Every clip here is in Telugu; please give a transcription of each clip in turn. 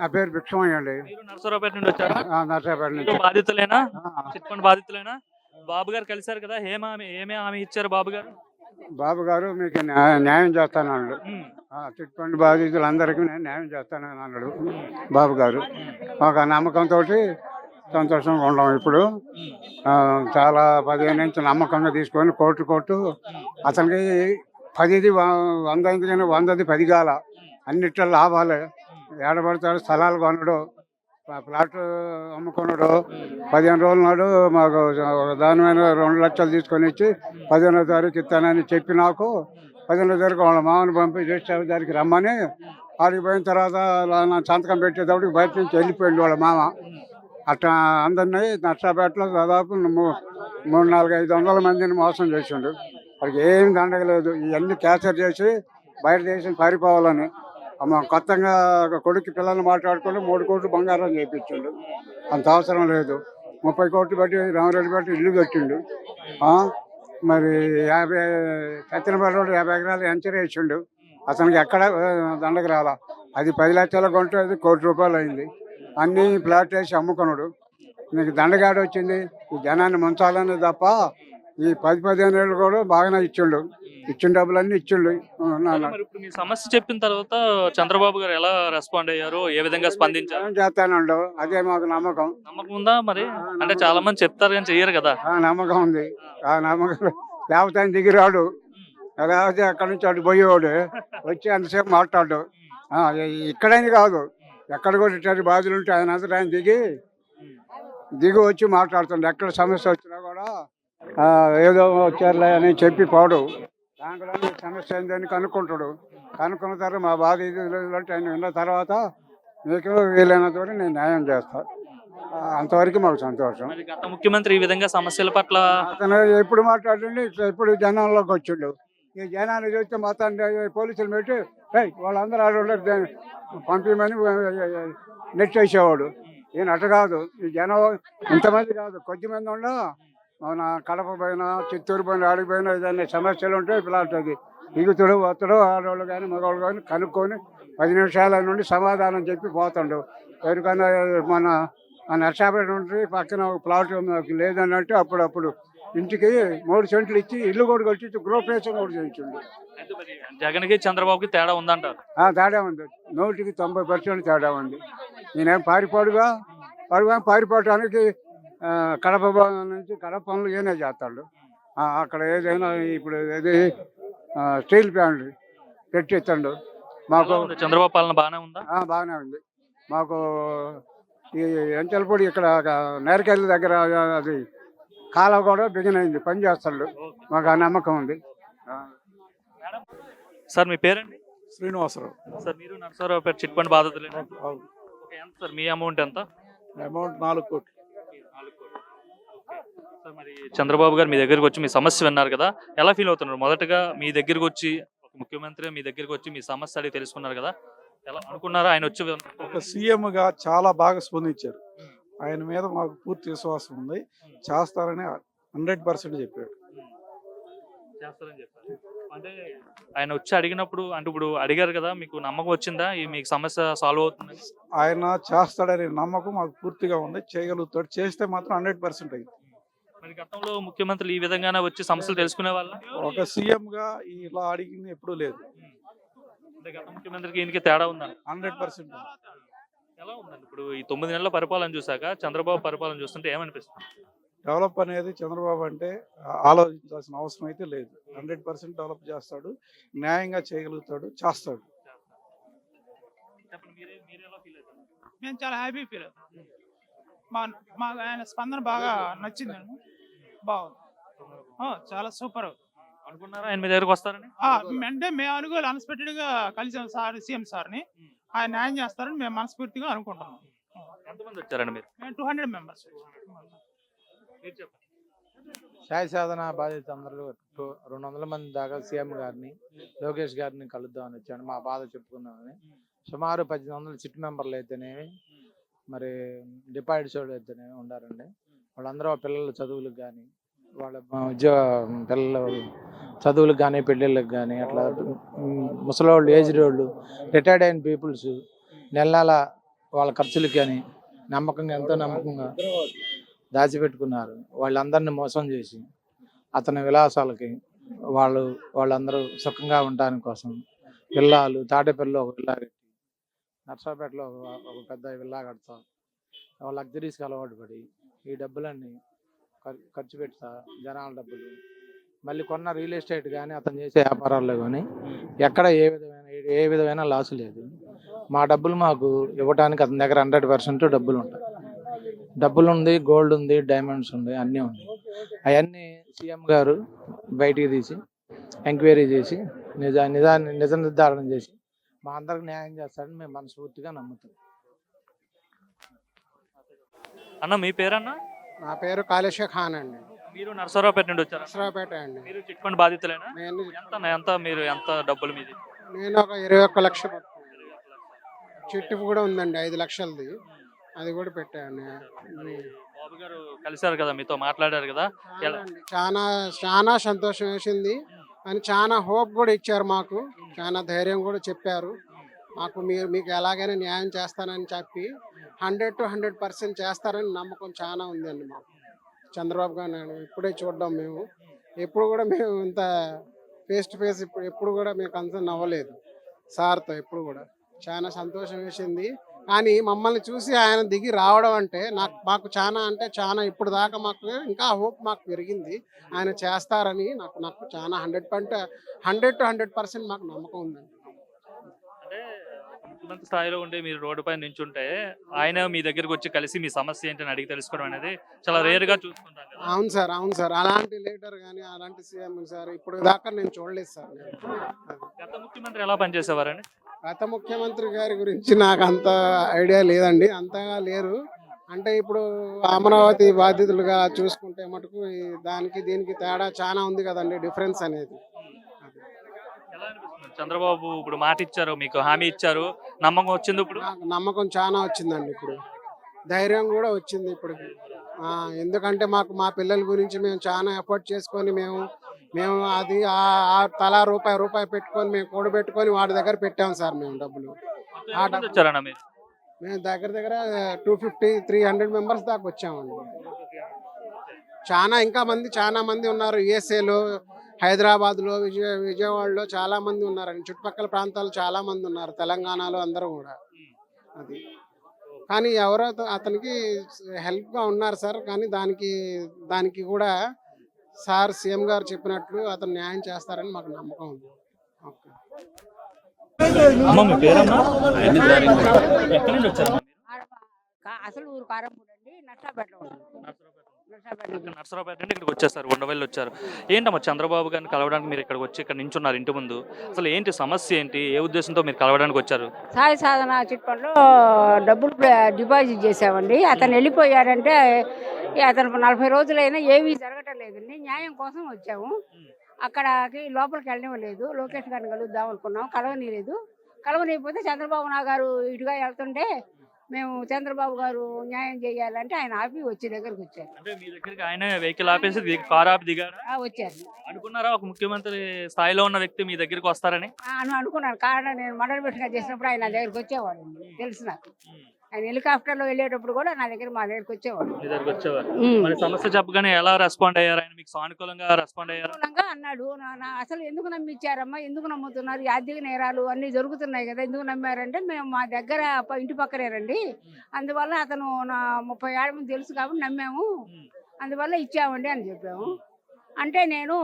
నా పేరు భిక్షమయ్య అండి. నరసరావుపేట నుండి వచ్చారా? మీరు నుంచి. బాధితులేనా? Chit fund బాధితులేనా? బాబు గారు కలిశారు కదా ఏం హామీ ఏమే హామీ ఇచ్చారు బాబు గారు? బాబు గారు మీకు న్యా- న్యాయం చేస్తాను అన్నాడు చిట్ ఫండ్ బాధితులందరికీ నేను న్యాయం చేస్తానని అన్నాడు బాబు గారు. ఆ నమ్మకంతో సంతోషంగా ఉన్నాం ఇప్పుడు. చాలా పదిహేను నుంచి నమ్మకంగా తీసుకొని కోర్టు కోర్టు అతనికి పదిది వంద వందది పది కాల అన్నిట్లో లాభాలే. ఏడబడతాడు స్థలాలు కొనడు ప్లాట్ అమ్ముకున్నాడు పదిహేను రోజుల నాడు మాకు దాని మీద రెండు లక్షలు తీసుకొని ఇచ్చి పదిహేనో తారీఖు ఇస్తానని చెప్పి నాకు పదిహేనో తారీఖు వాళ్ళ మామని పంపి రిజిస్టర్ దానికి రమ్మని ఆడికి పోయిన తర్వాత నా సంతకం పెట్టేటప్పటికి బయట నుంచి వెళ్ళిపోయింది వాళ్ళ మామ. అట్లా అందరినీ నర్సాపేటలో దాదాపు మూ- మూడు నాలుగు ఐదు వందల మందిని మోసం చేసిండు. వాడికి ఏం దండగలేదు ఇవన్నీ క్యాన్సర్ చేసి బయట దేశం పారిపోవాలని. కొత్తగా ఒక కొడుకు పిల్లల్ని మాట్లాడుకుంటూ మూడు కోట్లు బంగారం చేయించిండు అంత అవసరం లేదు. ముప్పై కోట్లు పెట్టి రామరెడ్డి పెట్టి ఇల్లు కట్టిండు. ఆ, మరి యాభై సత్యనపల్లి రోడ్డు యాభై ఎకరాలు ఎంచర్ వేసిండు. అతనికి ఎక్కడ దండకు రాలా. అది పది లక్షల కొంటే అది కోటి రూపాయలు అయింది. అన్ని ప్లాట్ వేసి అమ్ముకున్నాడు. నీకు దండగాడు వచ్చింది. ఈ జనాన్ని ముంచాలని తప్ప ఈ పది పదిహేను ఏళ్ళు కూడా బాగానే ఇచ్చిండు. ఇచ్చిన డబ్బులన్నీ ఇచ్చిండు. మరి ఇప్పుడు మీ సమస్య చెప్పిన తర్వాత చంద్రబాబు గారు ఎలా రెస్పాండ్ అయ్యారు? ఏ విధంగా స్పందించారు? చేస్తానండు అదే మాకు నమ్మకం. నమ్మకం ఉందా మరి? అంటే చాలా మంది చెప్తారు కానీ చెయ్యరు కదా. ఆ నమ్మకం ఉంది. ఆ నమ్మకం లేకపోతే ఆయన దిగిరాడు. లేకపోతే అక్కడి నుంచి అటు పోయేవాడు. వచ్చి అంతసేపు మాట్లాడు. ఆ, ఇక్కడని కాదు. ఎక్కడ కూడా ఇట్లాంటి బాధలు ఉంటే ఆయన అంతటా ఆయన దిగి దిగి వచ్చి మాట్లాడుతుండే. ఎక్కడ సమస్య వచ్చినా కూడా ఆ, ఏదో వచ్చారులే అని చెప్పి పోడు. దాంట్లో సమస్య ఏందని కనుక్కుంటాడు. కనుక్కున్న తర్వాత మా బాధ ఇది అంటే ఆయన విన్న తర్వాత మీకు వీలైనంత వరకు నేను న్యాయం చేస్తాను అంతవరకు మాకు సంతోషం. గత ముఖ్యమంత్రి ఈ విధంగా సమస్యల పట్ల అతను ఎప్పుడు మాట్లాడండి ఎప్పుడు జనంలోకి వచ్చిండు. ఈ జనాన్ని చూస్తే మొత్తం పోలీసులు పెట్టి "ఏయ్, వాళ్ళందరూ ఆడ పంపించమని నెట్ చేసేవాడు ఈయన అట్ట కాదు. ఈ జనం ఇంతమంది కాదు కొద్ది మంది ఉండ మన కడప పైన చిత్తూరు పైన ఆడికి పోయిన ఏదైనా సమస్యలు ఉంటే పిల్లలది దిగుతుడు వత్తడు ఆడవాళ్ళు కానీ మగవాళ్ళు కానీ కనుక్కొని పది నిమిషాల నుండి సమాధానం చెప్పి పోతాడు. ఎవరికైనా మన నర్సాపేట నుండి పక్కన ఒక ప్లాట్ మాకు లేదన్నట్టు అప్పుడప్పుడు ఇంటికి మూడు సెంట్లు ఇచ్చి ఇల్లు కూడా కట్టించి గృహప్రవేశం కూడా చేయించండి. జగన్కి చంద్రబాబుకి తేడా ఉందంటారు? ఆ తేడా ఉంది. నూటికి తొంభై పర్సెంట్ తేడా ఉంది. నేనేం పారిపోడుగా? వాడుగా పారిపోవటానికి కడప భవన్ నుంచి కడప పనులు ఏనే చేస్తాడు. ఆ, అక్కడ ఏదైనా ఇప్పుడు ఏది ఆ, స్టీల్ ప్లాంట్ పెట్టిస్తాడు. మాకు? చంద్రబాబు పాలన బాగానే ఉందా? ఆ, బాగానే ఉంది. మాకు ఈ ఎంచలపూడి ఇక్కడ నేరకెళ్ళ దగ్గర అది కాలువ కూడా బిగిన్ అయింది. పని చేస్తాడు. మాకు ఆ నమ్మకం ఉంది. ఆ. సార్ మీ పేరండి? శ్రీనివాసరావు. సార్ మీరు నరసరావుపేట చిట్ ఫండ్ ఓకే, ఎంత సార్? మీ అమౌంట్ ఎంత? అమౌంట్ నాలుగు కోట్లు. మరి చంద్రబాబు గారు మీ దగ్గరికి వచ్చి మీ సమస్య విన్నారు కదా ఎలా ఫీల్ అవుతున్నారు? మొదటగా మీ దగ్గరికి వచ్చి ఒక ముఖ్యమంత్రి మీ దగ్గరికి వచ్చి మీ సమస్య అడిగి తెలుసుకున్నారు కదా ఎలా అనుకున్నారా? ఆయన వచ్చి ఒక సీఎం గా చాలా బాగా స్పందించారు. ఆయన మీద మాకు పూర్తి విశ్వాసం ఉంది. చేస్తారని హండ్రెడ్ పర్సెంట్ చెప్పాడు. చేస్తారని చెప్పారు. అంటే ఆయన వచ్చి అడిగినప్పుడు అంటే ఇప్పుడు అడిగారు కదా మీకు నమ్మకం వచ్చిందా? ఈ మీకు సమస్య సాల్వ్ అవుతుంది ఆయన చేస్తాడనే నమ్మకం మాకు పూర్తిగా ఉంది. చేయగలుగుతాడు. చేస్తే మాత్రం హండ్రెడ్ పర్సెంట్ అయింది. మరి గతంలో ముఖ్యమంత్రులు ఈ విధంగానే వచ్చి సమస్యలు తెలుసుకునే వాళ్ళ? ఒక సీఎం గా ఇలా అడిగింది ఎప్పుడూ లేదు. అంటే గత ముఖ్యమంత్రికి ఈయనకి తేడా ఉందండి హండ్రెడ్ పర్సెంట్ ఎలా ఉందండి? ఇప్పుడు ఈ తొమ్మిది నెలల పరిపాలన చూసాక చంద్రబాబు పరిపాలన చూస్తుంటే ఏమనిపిస్తుంది? డెవలప్ అనేది చంద్రబాబు అంటే ఆలోచించాల్సిన అవసరం అయితే లేదు. హండ్రెడ్ పర్సెంట్ డెవలప్ చేస్తాడు న్యాయంగా చేయగలుగుతాడు చేస్తాడు. మేము చాలా హ్యాపీ ఫీల్ అవుతాం. మా మాకు ఆయన స్పందన బాగా నచ్చిందండి బాగుంది. ఆ, చాలా సూపర్. అనుకున్నారా? ఆయన మీ దగ్గరకు వస్తారని? అంటే మేము అనుకోవాలి అన్ఎక్స్పెక్టెడ్గా కలిసాం సార్ సీఎం సార్ని. ఆయన న్యాయం చేస్తారని మేము మనస్ఫూర్తిగా అనుకుంటున్నాం. ఎంతమంది వచ్చారండి మీరు? మేము టూ హండ్రెడ్ మెంబర్స్. మీరు చెప్పండి. ఛాయ్ సాధన బాధితులందరూ టూ- రెండు వందల మంది దాకా సీఎం గారిని లోకేష్ గారిని కలుద్దామని వచ్చాను. మా బాధ చెప్పుకుందామని. సుమారు పద్దెనిమిది వందల సిట్ మెంబర్లు అయితేనేమి మరి డిపాయిడ్ వాళ్ళు ఉండారండి. వాళ్ళందరూ పిల్లల చదువులకు కానీ వాళ్ళ ఉద్యోగ పిల్లల చదువులకు కానీ పెళ్ళిళ్ళకి కానీ అట్లా ముసలోళ్ళు ఏజ్డ్ వాళ్ళు రిటైర్డ్ అయిన పీపుల్స్ నెల నెల వాళ్ళ ఖర్చులకి అని నమ్మకంగా ఎంతో నమ్మకంగా దాచిపెట్టుకున్నారు. వాళ్ళందరినీ మోసం చేసి అతని విలాసాలకి వాళ్ళు వాళ్ళందరూ సుఖంగా ఉండడానికి కోసం విల్లాలు తాటేపల్లిలో ఒక విల్లా నర్సాపేటలో ఒక పెద్ద విల్లా కడతాం. లగ్జరీస్కి అలవాటు పడి ఈ డబ్బులన్నీ ఖర్- ఖర్చు పెడతా జనాల డబ్బులు. మళ్ళీ కొన్న రియల్ ఎస్టేట్ కానీ అతను చేసే వ్యాపారాల్లో కానీ ఎక్కడ ఏ విధమైన ఏ విధమైన లాస్ లేదు. మా డబ్బులు మాకు ఇవ్వడానికి అతని దగ్గర హండ్రెడ్ పర్సెంట్ డబ్బులు ఉంటాయి. డబ్బులు ఉంది గోల్డ్ ఉంది డైమండ్స్ ఉంది అన్నీ ఉన్నాయి. అవన్నీ సీఎం గారు బయటికి తీసి ఎంక్వైరీ చేసి నిజ నిజా నిజ నిర్ధారణ చేసి మా అందరికి న్యాయం చేస్తారని మేము మనస్ఫూర్తిగా నమ్ముతాం అన్న మీ పేరన్నా? నా పేరు కాళేశ్వర ఖాన్ అండి. మీరు నరసరావుపేట నుండి వచ్చారా? నరసరావుపేట అండి. మీరు చిట్ ఫండ్ బాధితులేనా నేను ఎంత? ఎంత మీరు ఎంత డబ్బులు మీది? నేను ఒక ఇరవై ఒక్క లక్ష చిట్టు కూడా ఉందండి ఐదు లక్షలది. అది కూడా పెట్టాను. బాబు గారు కలిశారు కదా మీతో మాట్లాడారు కదా. చాలా చాలా సంతోషం వేసింది. అని చాలా హోప్ కూడా ఇచ్చారు మాకు. చాలా ధైర్యం కూడా చెప్పారు. మాకు మీరు మీకు ఎలాగైనా న్యాయం చేస్తానని చెప్పి హండ్రెడ్ టు హండ్రెడ్ పర్సెంట్ చేస్తారని నమ్మకం చాలా ఉందండి మాకు. చంద్రబాబు గారు ఇప్పుడే చూడడం మేము. ఎప్పుడు కూడా మేము ఇంత ఫేస్ టు ఫేస్ ఇప్పుడు ఎప్పుడు కూడా మేము కన్సర్న్ అవ్వలేదు. సార్తో ఎప్పుడు కూడా. చాలా సంతోషం వేసింది. కానీ మమ్మల్ని చూసి ఆయన దిగి రావడం అంటే నాకు మాకు చాలా అంటే చాలా ఇప్పుడు దాకా మాకు ఇంకా హోప్ మాకు పెరిగింది. ఆయన చేస్తారని నాకు నాకు చాలా హండ్రెడ్ పంట హండ్రెడ్ టు హండ్రెడ్ పర్సెంట్ మాకు నమ్మకం ఉందండి. స్థాయిలో ఉండి మీరు రోడ్డు పైన నించుంటే ఆయన మీ దగ్గరికి వచ్చి కలిసి మీ సమస్య ఏంటని అడిగి తెలుసుకోవడం అనేది చాలా రేర్గా చూసుకుంటాం అవును సార్ అవును సార్. అలాంటి లీడర్ కానీ అలాంటి సీఎం సార్ ఇప్పుడు దాకా నేను చూడలేదు సార్. గత ముఖ్యమంత్రి ఎలా పనిచేసేవారని గత ముఖ్యమంత్రి గారి గురించి నాకు అంత ఐడియా లేదండి అంతగా లేరు. అంటే ఇప్పుడు అమరావతి బాధితులుగా చూసుకుంటే మటుకు దానికి దీనికి తేడా చాలా ఉంది కదండి డిఫరెన్స్ అనేది. చంద్రబాబు ఇప్పుడు మాట ఇచ్చారు మీకు హామీ ఇచ్చారు నమ్మకం వచ్చింది ఇప్పుడు? నమ్మకం చాలా వచ్చిందండి ఇప్పుడు. ధైర్యం కూడా వచ్చింది ఇప్పుడు ఎందుకంటే మాకు మా పిల్లల గురించి మేము చాలా ఎఫర్ట్ చేసుకొని మేము మేము అది తలా రూపాయి రూపాయి పెట్టుకొని మేము కూడబెట్టుకొని వాడి దగ్గర పెట్టాం సార్ మేము డబ్బులు. వచ్చారన్న మీరు? మేము దగ్గర దగ్గర two fifty three hundred members దాకా వచ్చామండి. చాలా ఇంకా మంది చాలా మంది ఉన్నారు. యుఎస్ఏలో హైదరాబాద్లో విజయ విజయవాడలో చాలా మంది ఉన్నారండి. చుట్టుపక్కల ప్రాంతాలు చాలా మంది ఉన్నారు. తెలంగాణలో అందరూ కూడా. అది. కానీ ఎవరో అత- అతనికి హెల్ప్గా ఉన్నారు సార్. కానీ దానికి దానికి కూడా సార్ సీఎం గారు చెప్పినట్లు అతను న్యాయం చేస్తారని మాకు నమ్మకం ఉంది. అసలు ఊరు కారంపూడి అండి నర్సరావుపేట నుండి ఇక్కడికి వచ్చేసారు ఉండవల్లి వచ్చారు. ఏంటమ్మా చంద్రబాబు గారిని కలవడానికి మీరు ఇక్కడికి వచ్చి ఇక్కడ నించున్నారు ఇంటి ముందు? అసలు ఏంటి సమస్య ఏంటి? ఏ ఉద్దేశంతో మీరు కలవడానికి వచ్చారు? సాయి సాధన చిట్ ఫండ్లో డబ్బులు డిపాజిట్ చేసామండి అతను వెళ్ళిపోయాడంటే ఈ అతను నలభై రోజులైనా ఏమీ జరగటం లేదండి న్యాయం కోసం వచ్చాము. అక్కడికి లోపలికి వెళ్ళనివ్వలేదు. లోకేష్ గారిని కలుద్దాం అనుకున్నాం. కలవనీయలేదు కలవనీయకపోతే చంద్రబాబు నా గారు ఇటుగా వెళ్తుంటే మేము చంద్రబాబు గారు న్యాయం చేయాలంటే ఆయన ఆపి వచ్చి దగ్గరికి వచ్చారు. అంటే మీ దగ్గరికి ఆయన వెహికల్ ఆపేసి కారు ఆపి దిగారా? వచ్చారు. అనుకున్నారా ఒక ముఖ్యమంత్రి స్థాయిలో ఉన్న వ్యక్తి మీ దగ్గరికి వస్తారని? అనుకున్నాను. కారణం నేను మండలి పెట్టిన చేసినప్పుడు ఆయన దగ్గరికి వచ్చేవాడు. తెలుసు నాకు. ఆయన హెలికాప్టర్లో వెళ్ళేటప్పుడు కూడా నా దగ్గర మా దగ్గరికి వచ్చేవాడు మీ దగ్గరికి వచ్చేవారు. ఉమ్. మరి సమస్య చెప్పగానే ఎలా రెస్పాండ్ అయ్యారు? ఆయన మీకు సానుకూలంగా రెస్పాండ్ అయ్యారు? అనుకూలంగా అన్నాడు. నా- నా అసలు ఎందుకు నమ్మిచ్చారమ్మా ఎందుకు నమ్ముతున్నారు? ఆర్థిక నేరాలు అన్ని జరుగుతున్నాయి కదా ఎందుకు నమ్మారంటే మేము మా దగ్గర ప- ఇంటి పక్కనేరండి అందువల్ల అతను నా ముప్పై ఏళ్ళ ముందు తెలుసు కాబట్టి నమ్మాము. అందువల్ల ఇచ్చామండి అని చెప్పాము. అంటే నేను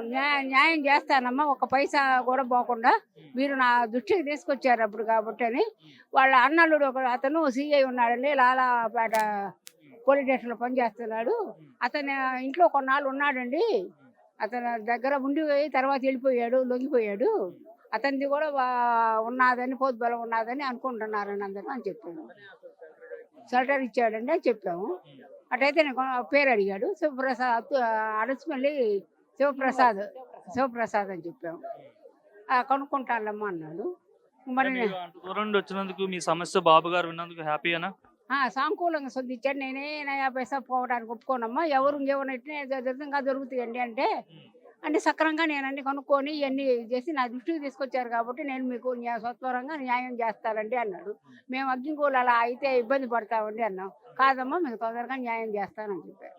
న్యాయ- న్యాయం చేస్తానమ్మా. ఒక పైసా కూడా పోకుండా మీరు నా దృష్టికి తీసుకొచ్చారు అప్పుడు కాబట్టి అని. వాళ్ళ అన్నల్లుడు ఒక అతను సీఐ ఉన్నాడండి. లాలాపేట పోలీస్ స్టేషన్లో పనిచేస్తున్నాడు. అతను ఇంట్లో కొన్నాళ్ళు ఉన్నాడండి. అతను దగ్గర ఉండిపోయి తర్వాత వెళ్ళిపోయాడు లొంగిపోయాడు. అతనిది కూడా ఉన్నాదని ఉన్నదని పోతు బలం ఉన్నదని అనుకుంటున్నారని అందరూ అని చెప్పాను సెల్టర్ ఇచ్చాడండి అని చెప్పాము. అటైతే నేను పేరు అడిగాడు. శివప్రసాద్ అడచుమల్లి శివప్రసాద్ శివప్రసాద్ అని చెప్పాము. "ఆ, కనుక్కుంటానమ్మా అన్నాడు. మరి దూరం నుండి వచ్చినందుకు మీ సమస్య బాబు గారు విన్నందుకు హ్యాపీయేనా? ఆ, సానుకూలంగా సొద్దిచ్చాడు నేనే నయా పైసా పోవడానికి ఒప్పుకోనమ్మా. ఎవరు ఇంకెవరినట్టే ఇంకా దొరుకుతాయండి అంటే అంటే సక్రంగా నేను అన్ని కొనుక్కొని ఇవన్నీ చేసి నా దృష్టికి తీసుకొచ్చారు కాబట్టి నేను మీకు న్యాయ సత్వరంగా న్యాయం చేస్తానండి అన్నాడు. మేము అగ్గిగోలు అలా అయితే ఇబ్బంది పడతామండి అన్నాం. కాదమ్మా మీకు తొందరగా న్యాయం చేస్తానని చెప్పారు.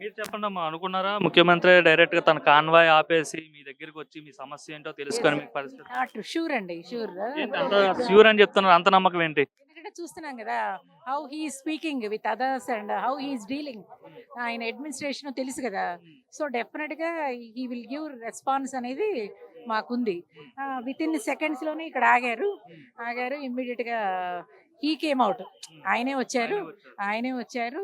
మీరు చెప్పండి అమ్మా అనుకున్నారా? ముఖ్యమంత్రి డైరెక్ట్గా తన కాన్వాయ్ ఆపేసి మీ దగ్గరికి వచ్చి మీ సమస్య ఏంటో తెలుసుకొని మీకు పరిస్థితి. షూర్ అండి షూర్. అంత ష్యూర్ అని చెప్తున్నారు అంత నమ్మకం ఏంటి? ఎందుకంటే చూస్తున్నాం కదా how he speaking with others and how he's dealing ఆయన అడ్మినిస్ట్రేషన్ తెలుసు కదా. సో డెఫినెట్గా హీ విల్ గివ్ రెస్పాన్స్ అనేది మాకుంది. విత్ ఇన్ సెకండ్స్లోనే ఇక్కడ ఆగారు. ఆగారు ఇమ్మీడియట్గా హీ కేమ్ అవుట్ ఆయనే వచ్చారు. ఆయనే వచ్చారు.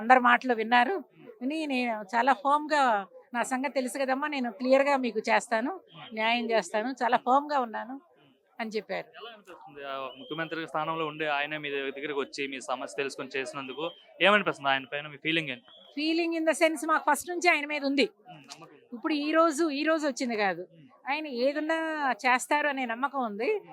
అందరి మాటలు విన్నారు. విని నేను చాలా ఫామ్గా నా సంగతి తెలుసు కదమ్మా నేను క్లియర్గా మీకు చేస్తాను న్యాయం చేస్తాను చాలా ఫామ్గా ఉన్నాను. అని చెప్పారు. ముఖ్యమంత్రి స్థానంలో ఉండే ఆయన మీ దగ్గరికి వచ్చి మీ సమస్య తెలుసుకొని చేసినందుకు ఏమనిపిస్తుంది? ఆయన పైన మీ ఫీలింగ్ ఏంటి? ఫీలింగ్ ఇన్ ద సెన్స్ మాకు ఫస్ట్ నుంచి ఆయన మీద ఉంది. ఇప్పుడు ఈ రోజు ఈ రోజు వచ్చింది కాదు. ఆయన ఏదన్నా చేస్తారు అనే నమ్మకం ఉంది.